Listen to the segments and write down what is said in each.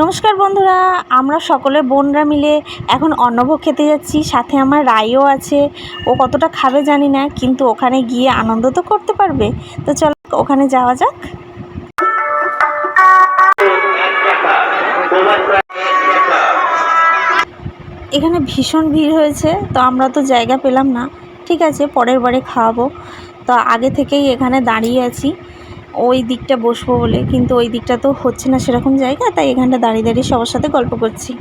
নমস্কার বন্ধুরা, আমরা সকলে বোনরা মিলে এখন অন্নভোগ খেতে যাচ্ছি। সাথে আমার রায়ও আছে। ও কতটা খাবে জানি না, কিন্তু ওখানে গিয়ে আনন্দ তো করতে পারবে। তো চলো, ওখানে যাওয়া যাক। এখানে ভীষণ ভিড় হয়েছে, তো আমরা তো জায়গা পেলাম না। ঠিক আছে, পরের বারে খাওয়াবো। তো আগে থেকেই এখানে দাঁড়িয়ে আছি। ওই দিকটা বসবো বলে, কিন্তু ওই দিকটা তো হচ্ছে না সেরকম জায়গা, তাই এখানটা দাঁড়িয়ে দাঁড়িয়ে সবার সাথে গল্প করছি।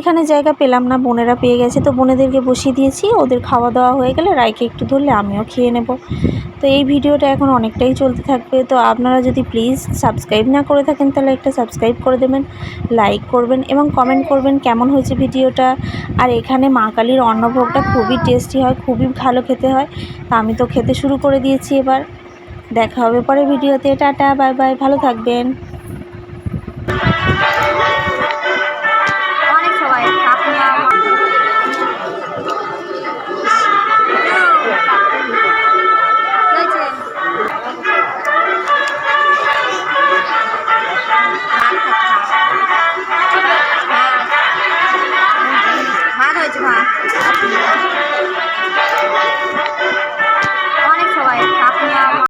এখানে জায়গা পেলাম না, বোনেরা পেয়ে গেছে। তো বোনেদেরকে বসিয়ে দিয়েছি, ওদের খাওয়া দাওয়া হয়ে গেলে রায়কে একটু ধরলে আমিও খেয়ে নেব। তো এই ভিডিওটা এখন অনেকটাই চলতে থাকবে। তো আপনারা যদি প্লিজ সাবস্ক্রাইব না করে থাকেন, তাহলে একটা সাবস্ক্রাইব করে দেবেন লাইক করবেন এবং কমেন্ট করবেন কেমন হয়েছে ভিডিওটা। আর এখানে মা কালীর অন্নভোগটা খুবই টেস্টি হয়, খুবই ভালো খেতে হয়। তা আমি তো খেতে শুরু করে দিয়েছি এবার। দেখা হবে পরে ভিডিওতে। টাটা বাই বাই ভালো থাকবেন। Yeah.